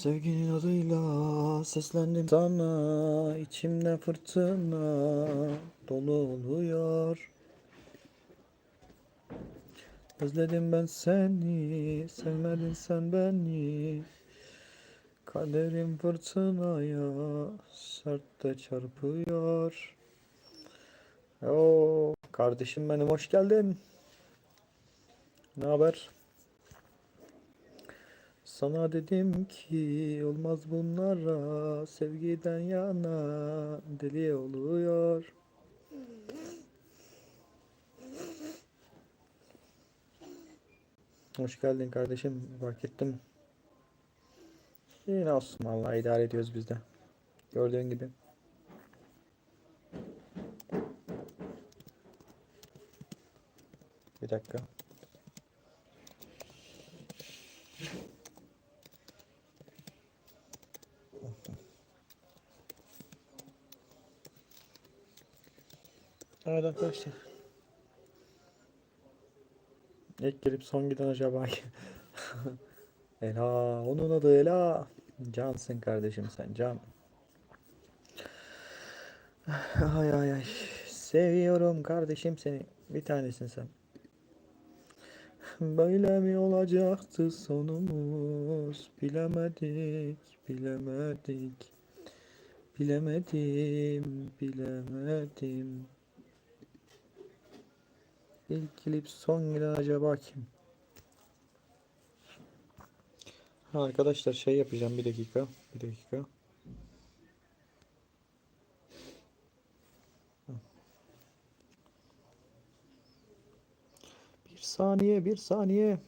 Sevginin adıyla seslendim sana içimde fırtına dolu oluyor Özledim ben seni sevmedin sen beni. Kaderim fırtınaya sert de çarpıyor. Oo, kardeşim benim hoş geldin. Ne haber? Sana dedim ki olmaz bunlara sevgiden yana deli oluyor. Hoş geldin kardeşim fark ettim. Yine olsun vallahi idare ediyoruz biz de. Gördüğün gibi. Bir dakika. Evet arkadaşlar. İlk gelip son giden acaba Ela onun adı Ela. Cansın kardeşim sen can. Ay ay ay. Seviyorum kardeşim seni. Bir tanesin sen. Böyle mi olacaktı sonumuz? Bilemedik Bilemedik. Bilemedim Bilemedim İlk klip son giden acaba kim? Ha, arkadaşlar şey yapacağım bir dakika. Bir dakika. Bir saniye, bir saniye.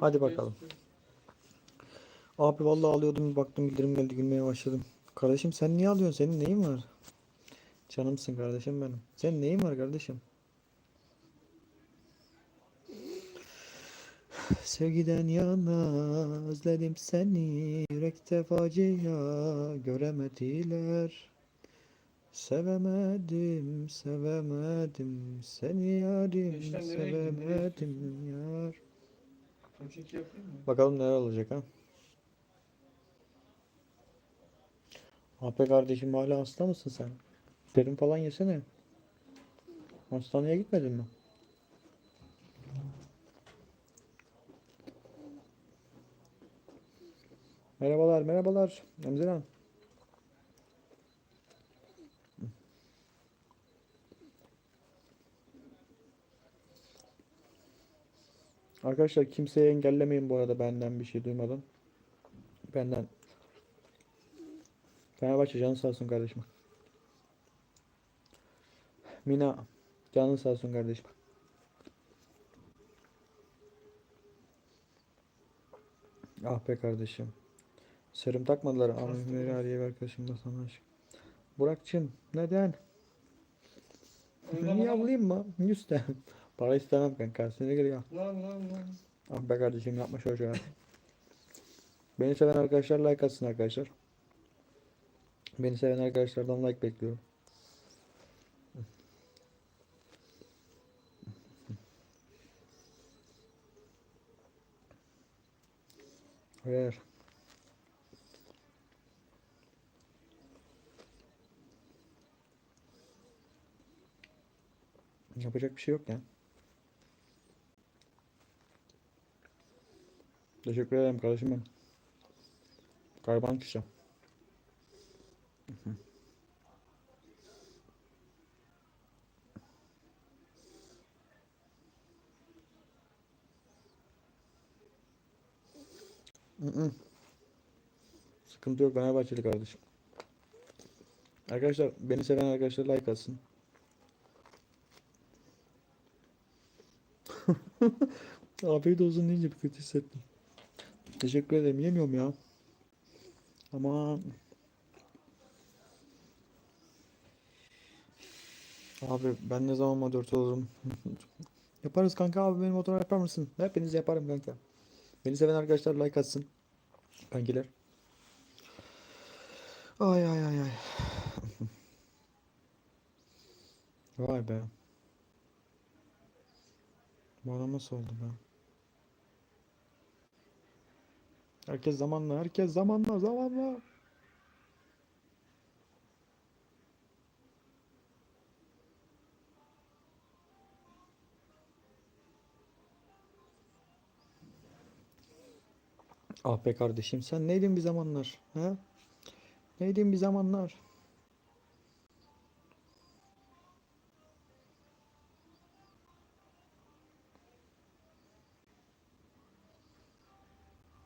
Hadi bakalım. Abi vallahi alıyordum bir baktım bildirim geldi gülmeye başladım. Kardeşim sen niye alıyorsun? Senin neyin var? Canımsın kardeşim benim. Senin neyin var kardeşim? Sevgiden yana özledim seni yürekte facia göremediler. Sevemedim, sevemedim seni yarim, sevemedim yar. Bakalım neler olacak ha. Abi kardeşim hala hasta mısın sen? Derin falan yesene. Hastaneye gitmedin mi? Merhabalar, merhabalar. Emziren. Arkadaşlar kimseye engellemeyin bu arada benden bir şey duymadan. Benden. Fenerbahçe canın sağ olsun kardeşim. Mina canın sağ olsun kardeşim. Ah be kardeşim. Serum takmadılar. Amiri Aliye arkadaşım da sana aşık. Neden? Niye avlayayım mı? Yüzde. Para istemem kanka. Seni geliyor. Lan lan lan. Ah be kardeşim yapma şöyle şeyler. Beni seven arkadaşlar like atsın arkadaşlar. Beni seven arkadaşlardan like bekliyorum. Ver. Yapacak bir şey yok ya. Teşekkür ederim kardeşim benim. Hı hı. Sıkıntı yok Fenerbahçeli kardeşim. Arkadaşlar beni seven arkadaşlar like atsın. Afiyet olsun deyince bir kötü hissettim. Teşekkür ederim. Yemiyorum ya. Ama Abi ben ne zaman moderatör olurum? Yaparız kanka abi benim motor yapar mısın? Hepiniz yaparım kanka. Beni seven arkadaşlar like atsın. Kankiler. Ay ay ay ay. Vay be. Bu adam nasıl oldu be? Herkes zamanla, herkes zamanla, zamanla. Ah be kardeşim sen neydin bir zamanlar? Ha? Neydin bir zamanlar?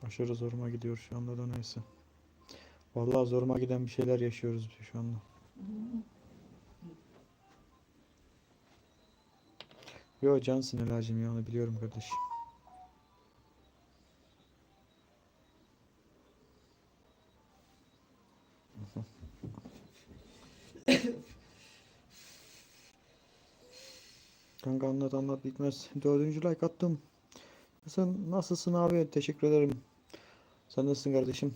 Aşırı zoruma gidiyor şu anda da neyse. Vallahi zoruma giden bir şeyler yaşıyoruz biz şu anda. Yo cansın Elacığım ya onu biliyorum kardeşim. Kanka anlat anlat bitmez. Dördüncü like attım. Sen nasılsın abi? Teşekkür ederim. Sen nasılsın kardeşim?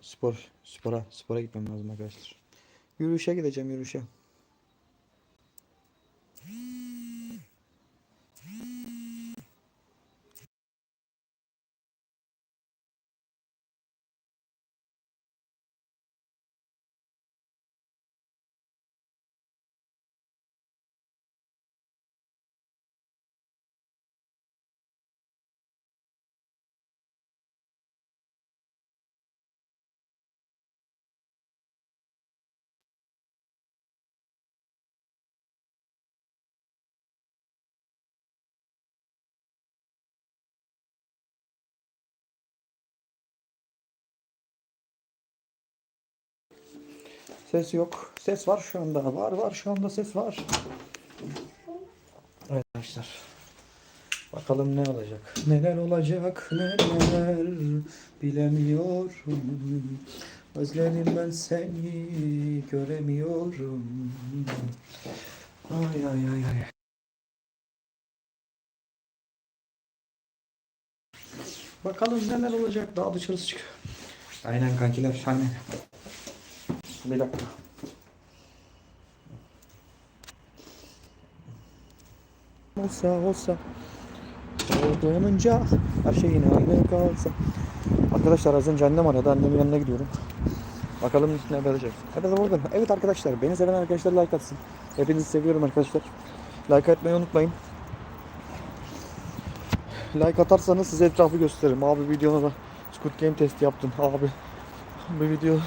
Spor, spora, spora gitmem lazım arkadaşlar. Yürüyüşe gideceğim yürüyüşe. Ses yok. Ses var şu anda. Var var şu anda ses var. Evet arkadaşlar. Bakalım ne olacak. Neler olacak neler bilemiyorum. Özledim ben seni göremiyorum. Ay ay ay ay. Bakalım neler olacak. Daha dışarısı çık. Aynen kankiler. Aynen. Bir dakika. Olsa olsa. Olduğunca her şey yine aynı kalsa. Arkadaşlar az önce annem aradı. Annemin yanına gidiyorum. Bakalım ne yapacak Evet orada. Evet arkadaşlar beni seven arkadaşlar like atsın. Hepinizi seviyorum arkadaşlar. Like atmayı unutmayın. Like atarsanız size etrafı gösteririm. Abi videona da Squid Game testi yaptım abi Bu videoda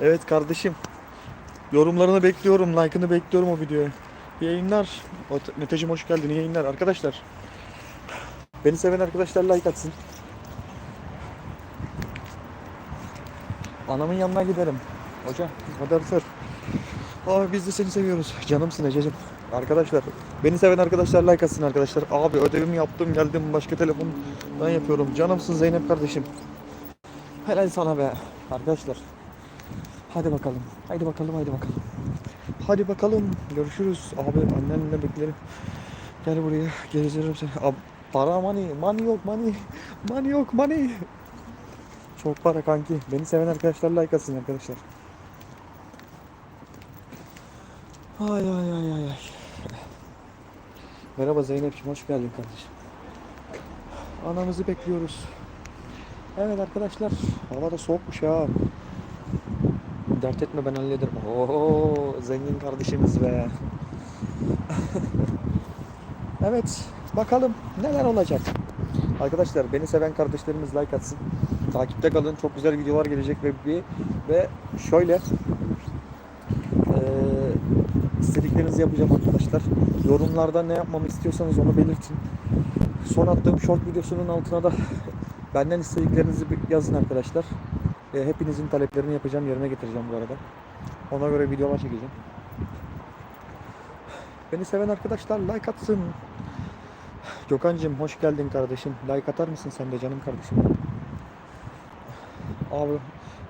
Evet kardeşim. Yorumlarını bekliyorum. Like'ını bekliyorum o videoya. Yayınlar. Meteciğim hoş geldin. Yayınlar arkadaşlar. Beni seven arkadaşlar like atsın. Anamın yanına giderim. Hocam, moderatör. Abi biz de seni seviyoruz. Canımsın Ececiğim. Arkadaşlar, beni seven arkadaşlar like atsın arkadaşlar. Abi ödevimi yaptım geldim başka telefondan yapıyorum. Canımsın Zeynep kardeşim. Helal sana be. Arkadaşlar, Hadi bakalım. Hadi bakalım, hadi bakalım. Hadi bakalım. Görüşürüz. Abi annenle beklerim. Gel buraya. Gezdiririm seni. Abi, para money. Money yok money. Money yok money. Çok para kanki. Beni seven arkadaşlar like atsın arkadaşlar. Ay ay ay ay ay. Merhaba Zeynep'ciğim hoş geldin kardeşim. Anamızı bekliyoruz. Evet arkadaşlar hava da soğukmuş ya. Dert etme ben hallederim. Oo zengin kardeşimiz be. evet bakalım neler olacak. Arkadaşlar beni seven kardeşlerimiz like atsın. Takipte kalın. Çok güzel videolar gelecek ve bir ve şöyle eee istediklerinizi yapacağım arkadaşlar. Yorumlarda ne yapmamı istiyorsanız onu belirtin. Son attığım short videosunun altına da benden istediklerinizi yazın arkadaşlar. E, hepinizin taleplerini yapacağım, yerine getireceğim bu arada. Ona göre videolar çekeceğim. Beni seven arkadaşlar like atsın. Gökhan'cığım hoş geldin kardeşim. Like atar mısın sen de canım kardeşim? Abi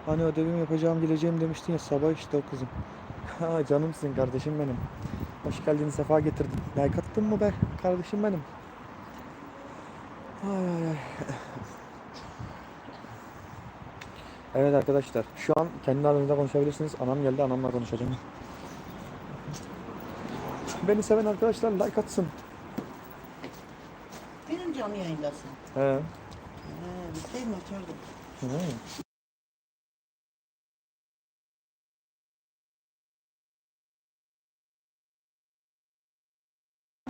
hani ödevimi yapacağım geleceğim demiştin ya sabah işte o kızım. Canımsın kardeşim benim. Hoş geldin, sefa getirdin. Like attın mı be kardeşim benim? Ay ay ay. Evet arkadaşlar, şu an kendi aranızda konuşabilirsiniz. Anam geldi, anamla konuşacağım. Beni seven arkadaşlar like atsın. Benim canlı yayındasın. He. He, bilseydim açardım. Hı.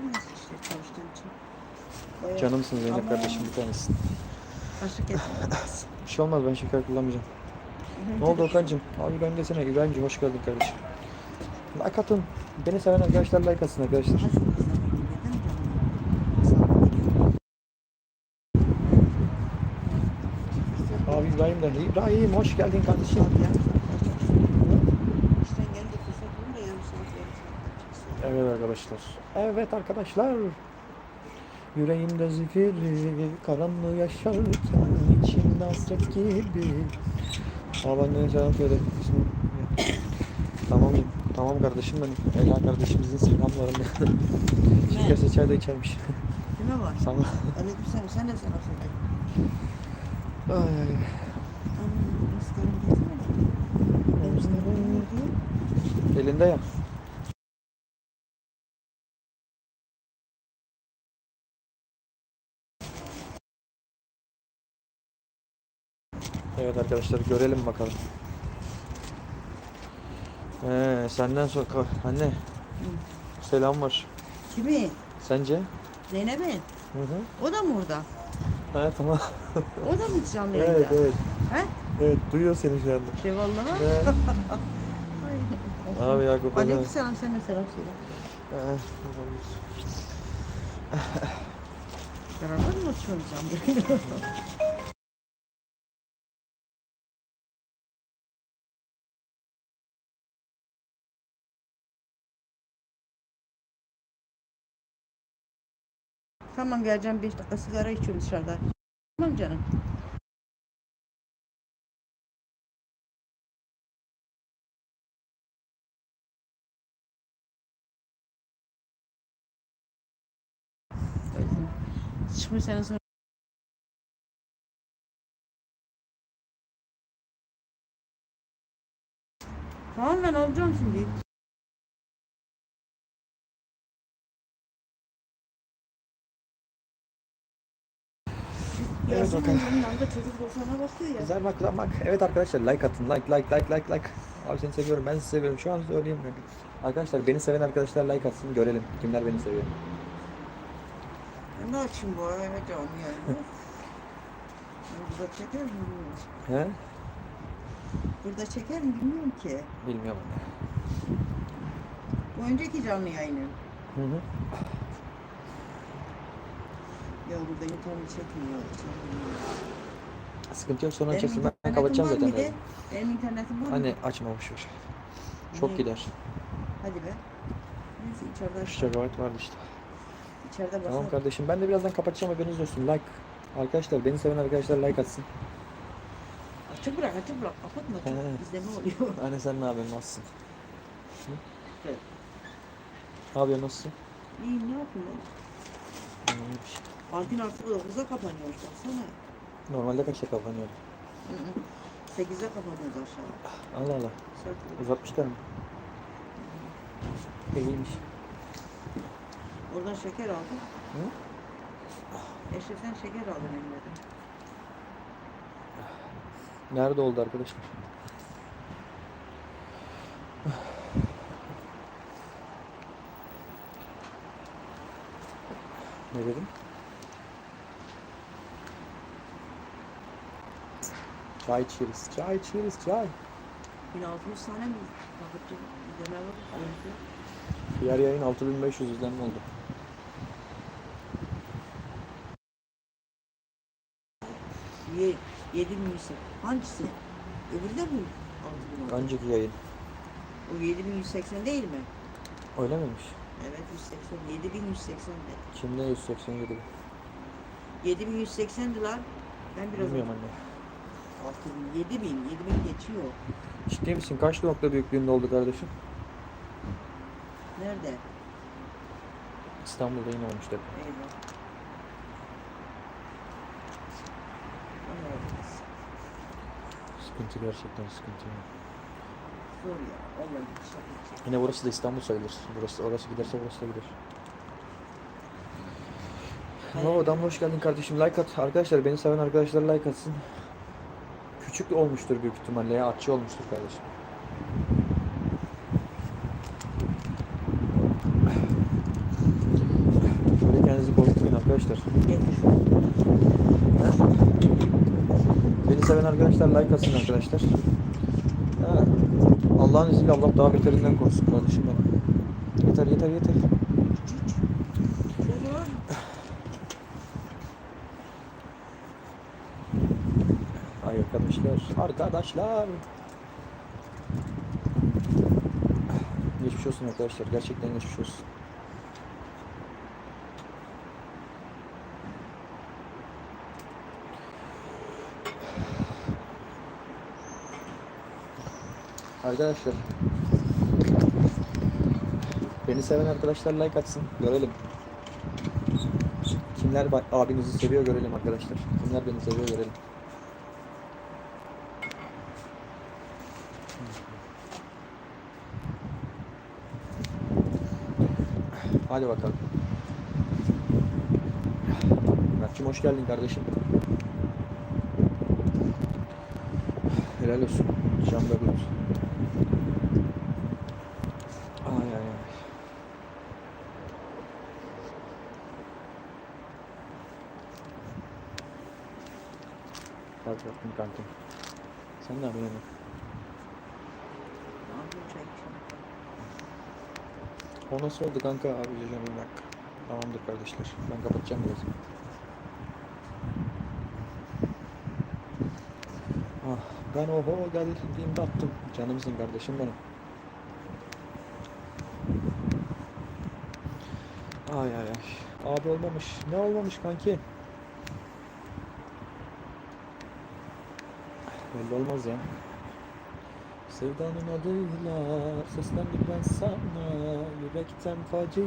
Neyse işte çalıştığım için. Bayağı Canımsın Zeynep Ama- kardeşim bir tanesin. Etmez. Bir şey olmaz ben şeker kullanmayacağım. Ne oldu Okan'cım? Abi ben desene İbrahim'cim hoş geldin kardeşim. Like atın. Beni seven arkadaşlar like atsın arkadaşlar. Abi İbrahim de. İbrahim hoş geldin kardeşim. Evet arkadaşlar. Evet arkadaşlar. Yüreğimde zifiri, karanlığı yaşarken içimde hasret gibi. Aa ben selam söyle. Şimdi- tamam, tamam kardeşim benim. Ela kardeşimizin selamlarını. Şekerse çay da içermiş. Kime var? Sana. Aleykümselam. Sen de selam söyle. Ay ay. ay. Aman, ıskarım desene. Benim ıskarım ne diyor? Elinde ya. Evet arkadaşlar görelim bakalım. Ee, senden sonra anne selam var. Kimi? Sence? Zeynep'in. Hı hı. O da mı orada? Evet tamam. O da mı canlı yayında? evet evet. He? Evet duyuyor seni şu anda. Şey vallahi. Evet. Abi Yakup. Aleykümselam sen de selam söyle. Ee, Beraber mi oturuyoruz canlı? Tamam geleceğim 5 dakika sigara içiyorum dışarıda. Tamam canım. Şimdi sonra Tamam ben alacağım şimdi. Evet, çocuk bakıyor ya. Güzel bak lan bak. Evet arkadaşlar like atın. Like like like like like. Abi seni seviyorum. Ben sizi seviyorum. Şu an söyleyeyim. Arkadaşlar beni seven arkadaşlar like atsın. Görelim kimler beni seviyor. De açayım bu arada canım yani. Burada çeker mi bilmiyorum. He? Burada çeker mi bilmiyorum ki. Bilmiyorum. Bu önceki canlı yayını. Hı hı. Ya burada internet çekmiyor. çekmiyor. Sıkıntı yok sonra Benim açarsın. Ben kapatacağım zaten. birazdan. Benim internetim var? Anne açmamış var. Çok Ne? gider. Hadi be. Neyse içeride çakavat vardı işte. İçeride basar. Tamam kardeşim. Ben de birazdan kapatacağım haberiniz olsun. Like. Arkadaşlar beni seven arkadaşlar like atsın. Açık bırak açık bırak. Kapatma. He. Açık. Bizde ne oluyor? Anne sen ne yapıyorsun? Nasılsın? Hı? Evet. Ne yapıyorsun? Nasılsın? İyi ne yapayım ben? İyiymiş. Kantin artık 9'a kapanıyormuş baksana. Normalde kaçta kapanıyor? Hı. 8'e kapanıyoruz aşağıda. Allah Allah. Saat- Uzatmışlar mı? İyiymiş. Oradan şeker aldım. Hı? Eşref'ten şeker aldım elimde. Nerede oldu arkadaşlar? Ne dedim? Çay içeriz, çay içeriz, çay. 1600 tane mi var? Öyle. Diğer yayın 6500 izlenme oldu. Ye, 7180. Hangisi? Öbürü de mi? 6000 oldu? Önceki yayın. O 7180 değil mi? Öyle miymiş? Evet 180. 7180 de. Kimde 187? 7180 diler. Ben biraz Bilmiyorum anne. 6000, 7000, 7000 geçiyor. Ciddi misin? Kaç nokta büyüklüğünde oldu kardeşim? Nerede? İstanbul'da yine olmuş deprem. Eyvah. Sıkıntı gerçekten sıkıntı. Zor ya. Vallahi bir şey. Yine burası da İstanbul sayılır. Burası orası giderse burası da gider. Oo Damla hoş geldin kardeşim. Like at. Arkadaşlar beni seven arkadaşlar like atsın. Küçük olmuştur büyük ihtimalle ya. Atçı olmuştur kardeşim. Şöyle kendinizi korkutmayın arkadaşlar. Beni seven arkadaşlar like atsın arkadaşlar. Allah'ın izniyle Allah daha beterinden korusun kardeşim benim. Yeter yeter yeter. Çocuğum. Ay arkadaşlar. Geçmiş olsun arkadaşlar. Gerçekten geçmiş olsun. Arkadaşlar. Beni seven arkadaşlar like atsın. Görelim. Kimler abinizi seviyor görelim arkadaşlar. Kimler beni seviyor görelim. Hadi bakalım. Mert'cim hoş geldin kardeşim. Helal olsun. Can ve Bulut. Ay ay ay. Bak baktım kankim. Sen ne yapıyorsun? Ne içiyorum. O nasıl oldu kanka abi canım bir dakika. Tamamdır kardeşler. Ben kapatacağım biraz. Ah, ben oho geldiğimde attım. Canımsın kardeşim benim. Ay ay ay. Abi olmamış. Ne olmamış kanki? Belli olmaz ya. Sevdanın adıyla seslendim ben sana Yürekten facia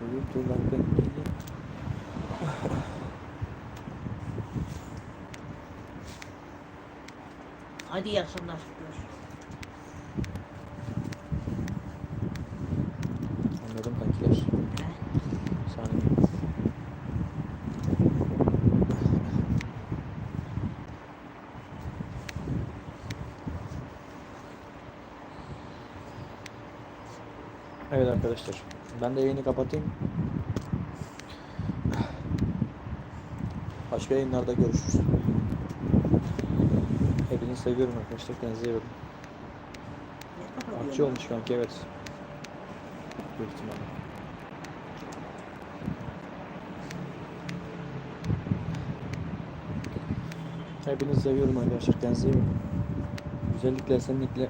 Duyurdular beni Hadi yaşanlar. Dur. Anladım kankiler He? Saniye Evet arkadaşlar ben de yayını kapatayım Başka yayınlarda görüşürüz Hepinizi seviyorum arkadaşlar kendinize iyi bakın? Akçı olmuş kanki evet Büyük ihtimalle Hepinizi seviyorum arkadaşlar. Kendinize iyi bakın. Güzellikle, esenlikle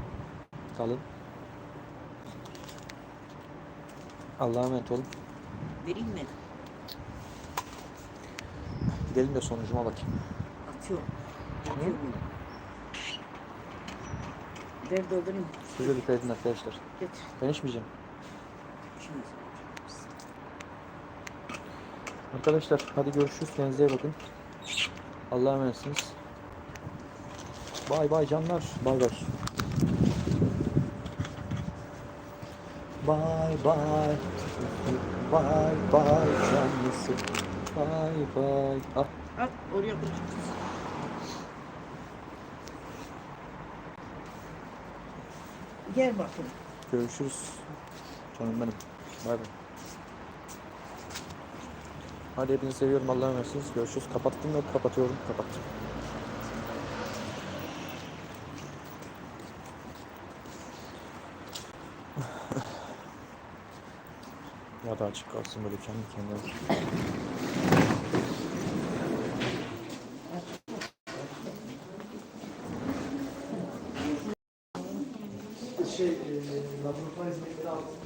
kalın. Allah'a emanet olun. Vereyim mi? Gidelim de sonucuma bakayım. Atıyorum. Atıyorum. Ver doldurayım. Size dikkat edin arkadaşlar. Getir. Ben içmeyeceğim. Şimdi. Arkadaşlar hadi görüşürüz. Kendinize bakın. Allah'a emanetsiniz. Bay bay canlar. Bay bay. Bay bay. Bay bay canlısı. Bay bay. Ah. At oraya koy. Gel bakayım. Görüşürüz. Canım benim. Bay bay. Hadi hepinizi seviyorum. Allah'a emanetsiniz. Görüşürüz. Kapattım ve kapatıyorum. Kapattım. Ya da açık kalsın böyle kendi kendine. Şey, laboratuvar hizmetleri altında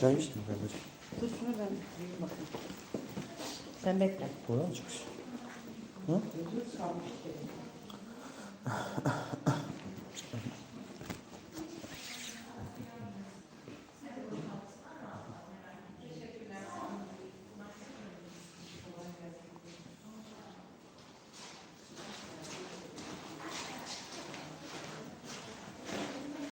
Çay içtim kardeşim. Dur şunu ben yiyeyim bakayım. Sen bekle. Buradan mı çıkış? Kalmış.